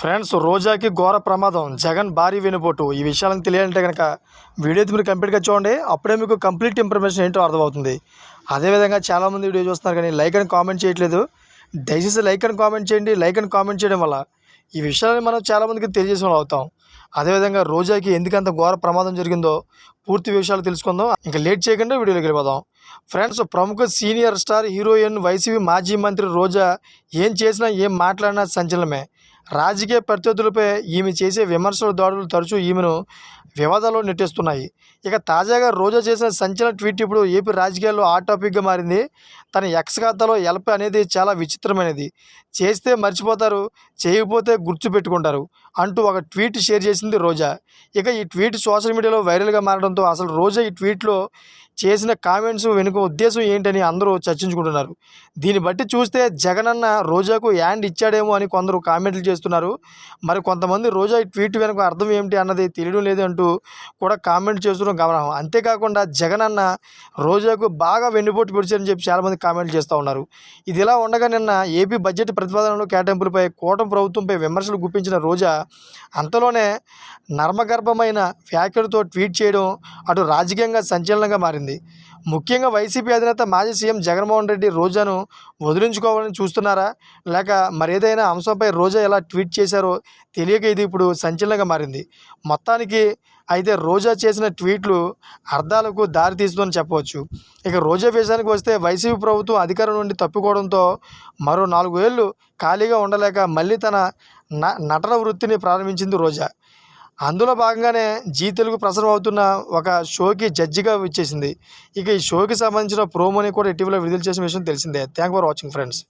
Friends రోజాకి ఘోర ప్రమాదం. జగన్ భారీ వెనుపోటు ఈ విషయాలను తెలియాలంటే కనుక వీడియో మీరు కంప్లీట్గా చూడండి. అప్పుడే మీకు కంప్లీట్ ఇన్ఫర్మేషన్ ఏంటో అర్థమవుతుంది. అదేవిధంగా చాలామంది వీడియో చూస్తున్నారు కానీ లైక్ అని కామెంట్ చేయట్లేదు. దయచేసి లైక్ అని కామెంట్ చేయండి. లైక్ అని కామెంట్ చేయడం వల్ల ఈ విషయాన్ని మనం చాలామందికి తెలియజేసిన వాళ్ళు అవుతాం. అదేవిధంగా రోజాకి ఎందుకంత ఘోర ప్రమాదం జరిగిందో పూర్తి విషయాలు తెలుసుకుందాం. ఇంకా లేట్ చేయకుండా వీడియోలోకి వెళ్ళిపోదాం. ఫ్రెండ్స్ ప్రముఖ సీనియర్ స్టార్ హీరోయిన్ వైసీపీ మాజీ మంత్రి రోజా ఏం చేసినా ఏం మాట్లాడినా సంచలనమే. రాజకీయ ప్రత్యర్థులపై ఈమె చేసే విమర్శల దాడులు తరచూ ఈమెను వివాదాలు నెట్టేస్తున్నాయి. ఇక తాజాగా రోజా చేసిన సంచలన ట్వీట్ ఇప్పుడు ఏపీ రాజకీయాల్లో హాట్ టాపిక్గా మారింది. తన ఎక్స్ ఖాతాలో ఎల్ప అనేది చాలా విచిత్రమైనది. చేస్తే మర్చిపోతారు చేయకపోతే గుర్తుపెట్టుకుంటారు అంటూ ఒక ట్వీట్ షేర్ చేసింది రోజా. ఇక ఈ ట్వీట్ సోషల్ మీడియాలో వైరల్గా మారడంతో అసలు రోజా ఈ ట్వీట్లో చేసిన కామెంట్స్ వెనుక ఉద్దేశం ఏంటని అందరూ చర్చించుకుంటున్నారు. దీన్ని బట్టి చూస్తే జగనన్న రోజాకు యాండ్ ఇచ్చాడేమో అని కొందరు కామెంట్లు చేస్తున్నారు. మరి కొంతమంది రోజా ట్వీట్ వెనుక అర్థం ఏమిటి అన్నది తెలియడం లేదంటూ కూడా కామెంట్ చేస్తున్న గమనం అంతేకాకుండా జగనన్న రోజాకు బాగా వెన్నుపోటు పొడిచారని చెప్పి చాలామంది కామెంట్లు చేస్తూ ఉన్నారు. ఇది ఇలా ఉండగా నిన్న ఏపీ బడ్జెట్ ప్రతిపాదనలు కేటాయింపులపై కూటమి ప్రభుత్వంపై విమర్శలు గుప్పించిన రోజా అంతలోనే నర్మగర్భమైన వ్యాఖ్యలతో ట్వీట్ చేయడం అటు రాజకీయంగా సంచలనంగా మారింది. ముఖ్యంగా వైసీపీ అధినేత మాజీ సీఎం జగన్మోహన్ రెడ్డి రోజాను వదిలించుకోవాలని చూస్తున్నారా? లేక మరేదైనా అంశంపై రోజా ఎలా ట్వీట్ చేశారో తెలియక ఇది ఇప్పుడు సంచలనంగా మారింది. మొత్తానికి అయితే రోజా చేసిన ట్వీట్లు అర్థాలకు దారితీస్తుందని చెప్పవచ్చు. ఇక రోజా విషయానికి వస్తే వైసీపీ ప్రభుత్వం అధికారం నుండి తప్పుకోవడంతో మరో నాలుగు ఏళ్ళు ఖాళీగా ఉండలేక మళ్ళీ తన న నటన వృత్తిని ప్రారంభించింది రోజా. అందులో భాగంగానే జీ తెలుగు ప్రసారం అవుతున్న ఒక షోకి జడ్జిగా వచ్చేసింది. ఇక ఈ షోకి సంబంధించిన ప్రోమోని కూడా ఇటీవల విడుదల చేసిన విషయం తెలిసిందే. Thank for watching friends